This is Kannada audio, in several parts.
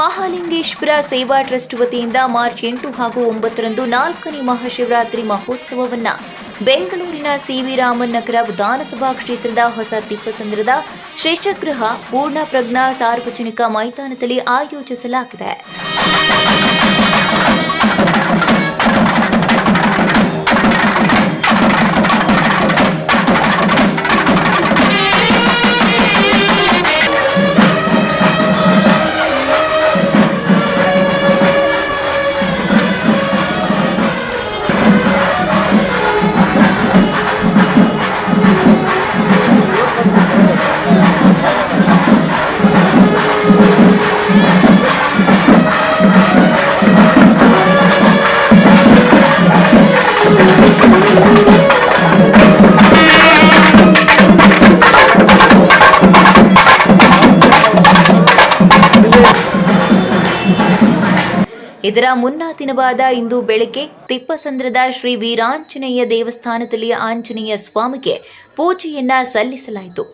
ಮಹಾಲಿಂಗೇಶ್ವರ ಸೇವಾ ಟ್ರಸ್ಟ್ ವತಿಯಿಂದ ಮಾರ್ಚ್ ಎಂಟು ಹಾಗೂ ಒಂಬತ್ತರಂದು ನಾಲ್ಕನೇ ಮಹಾಶಿವರಾತ್ರಿ ಮಹೋತ್ಸವವನ್ನ ಬೆಂಗಳೂರಿನ ಸಿವಿ ರಾಮನ್ ನಗರ ವಿಧಾನಸಭಾ ಕ್ಷೇತ್ರದ ಹೊಸ ತಿಪ್ಪಸಂದ್ರದ ಶೇಷಗೃಹ ಪೂರ್ಣ ಪ್ರಜ್ಞಾ ಸಾರ್ವಜನಿಕ ಮೈದಾನದಲ್ಲಿ ಆಯೋಜಿಸಲಾಗಿದೆ. ಇದರ ಮುನ್ನಾ ದಿನವಾದ ಇಂದು ಬೆಳಗ್ಗೆ ತಿಪ್ಪಸಂದ್ರದ ಶ್ರೀ ವೀರಾಂಜನೇಯ ದೇವಸ್ಥಾನದಲ್ಲಿ ಆಂಜನೇಯ ಸ್ವಾಮಿಗೆ ಪೂಜೆಯನ್ನ ಸಲ್ಲಿಸಲಾಯಿತು.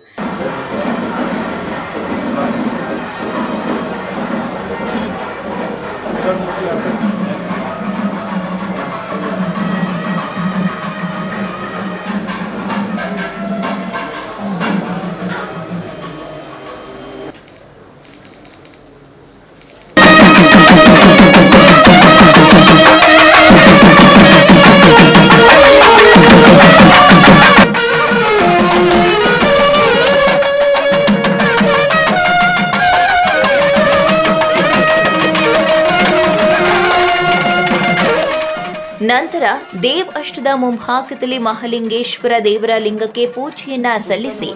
ನಂತರ ದೇವ್ ಅಷ್ಟದ ಮುಂಭಾಗದಲ್ಲಿ ಮಹಾಲಿಂಗೇಶ್ವರ ದೇವರ ಲಿಂಗಕ್ಕೆ ಪೂಜೆಯನ್ನ ಸಲ್ಲಿಸಿ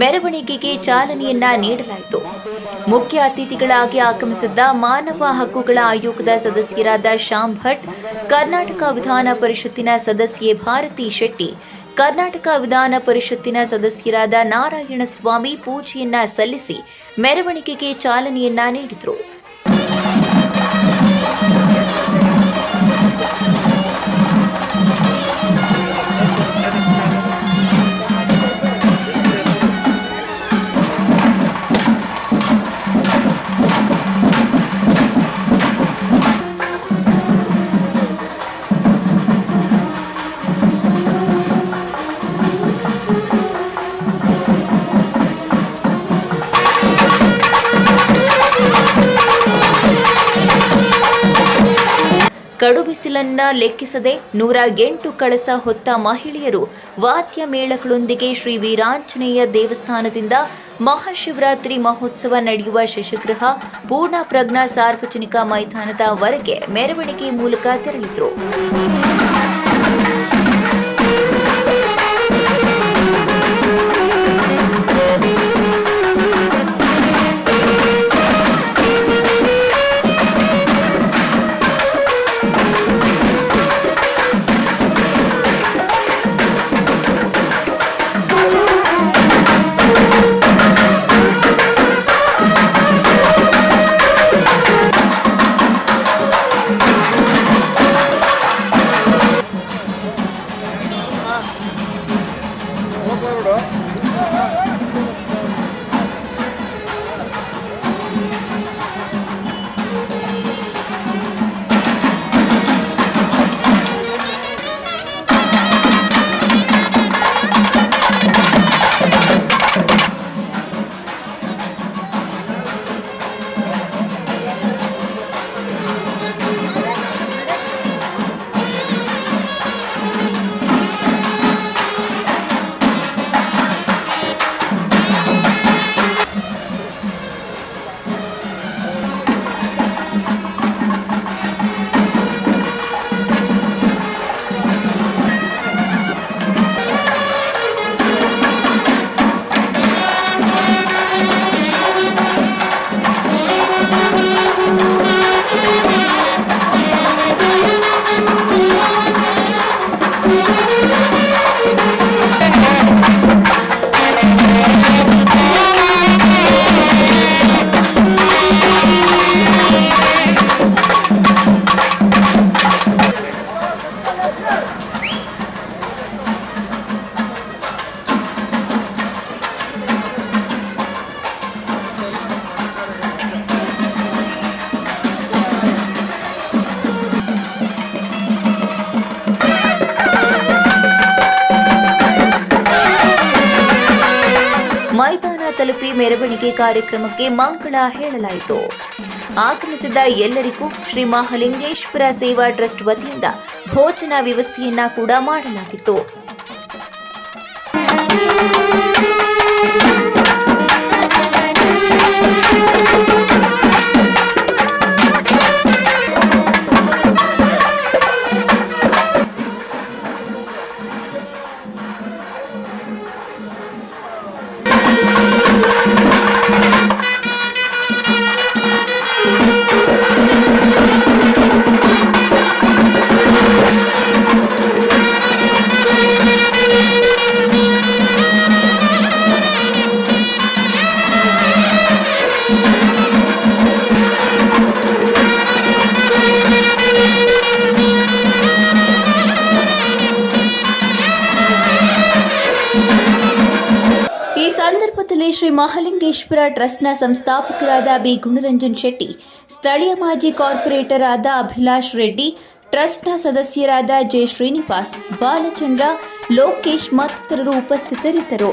ಮೆರವಣಿಗೆಗೆ ಚಾಲನೆಯನ್ನ ನೀಡಲಾಯಿತು. ಮುಖ್ಯ ಅತಿಥಿಗಳಾಗಿ ಆಗಮಿಸಿದ್ದ ಮಾನವ ಹಕ್ಕುಗಳ ಆಯೋಗದ ಸದಸ್ಯರಾದ ಶ್ಯಾಮ್ ಭಟ್ ಕರ್ನಾಟಕ ವಿಧಾನ ಪರಿಷತ್ತಿನ ಸದಸ್ಯೆ ಭಾರತಿ ಶೆಟ್ಟಿ, ಕರ್ನಾಟಕ ವಿಧಾನ ಪರಿಷತ್ತಿನ ಸದಸ್ಯರಾದ ನಾರಾಯಣಸ್ವಾಮಿ ಪೂಜೆಯನ್ನ ಸಲ್ಲಿಸಿ ಮೆರವಣಿಗೆಗೆ ಚಾಲನೆಯನ್ನ ನೀಡಿದರು. ಕಡು ಬಿಸಿಲನ್ನ ಲೆಕ್ಕಿಸದೆ ನೂರ ಎಂಟು ಕಳಸ ಹೊತ್ತ ಮಹಿಳೆಯರು ವಾದ್ಯ ಮೇಳಗಳೊಂದಿಗೆ ಶ್ರೀ ವೀರಾಂಜನೇಯ ದೇವಸ್ಥಾನದಿಂದ ಮಹಾಶಿವರಾತ್ರಿ ಮಹೋತ್ಸವ ನಡೆಯುವ ಶಿಶುಗೃಹ ಪೂರ್ಣ ಪ್ರಜ್ಞಾ ಸಾರ್ವಜನಿಕ ಮೈದಾನದವರೆಗೆ ಮೆರವಣಿಗೆ ಮೂಲಕ ತೆರಳಿದ್ರು. ತಲುಪಿ ಮೆರವಣಿಗೆ ಕಾರ್ಯಕ್ರಮಕ್ಕೆ ಮಂಗಳ ಹೇಳಲಾಯಿತು ಆಗಮಿಸಿದ ಎಲ್ಲರಿಗೂ ಶ್ರೀ ಮಹಾಲಿಂಗೇಶ್ವರ ಸೇವಾ ಟ್ರಸ್ಟ್ ವತಿಯಿಂದ ಭೋಜನ ವ್ಯವಸ್ಥೆಯನ್ನ ಕೂಡ ಮಾಡಲಾಗಿತ್ತು. ಈ ಸಂದರ್ಭದಲ್ಲಿ ಶ್ರೀ ಮಹಾಲಿಂಗೇಶ್ವರ ಟ್ರಸ್ಟ್ನ ಸಂಸ್ಥಾಪಕರಾದ ಬಿ. ಗುಣರಂಜನ್ ಶೆಟ್ಟಿ, ಸ್ಥಳೀಯ ಮಾಜಿ ಕಾರ್ಪೊರೇಟರ್ ಆದ ಅಭಿಲಾಷ್ ರೆಡ್ಡಿ, ಟ್ರಸ್ಟ್ನ ಸದಸ್ಯರಾದ ಜೆ. ಶ್ರೀನಿವಾಸ್, ಬಾಲಚಂದ್ರ, ಲೋಕೇಶ್ ಮತ್ತಿತರರು ಉಪಸ್ಥಿತರಿದ್ದರು.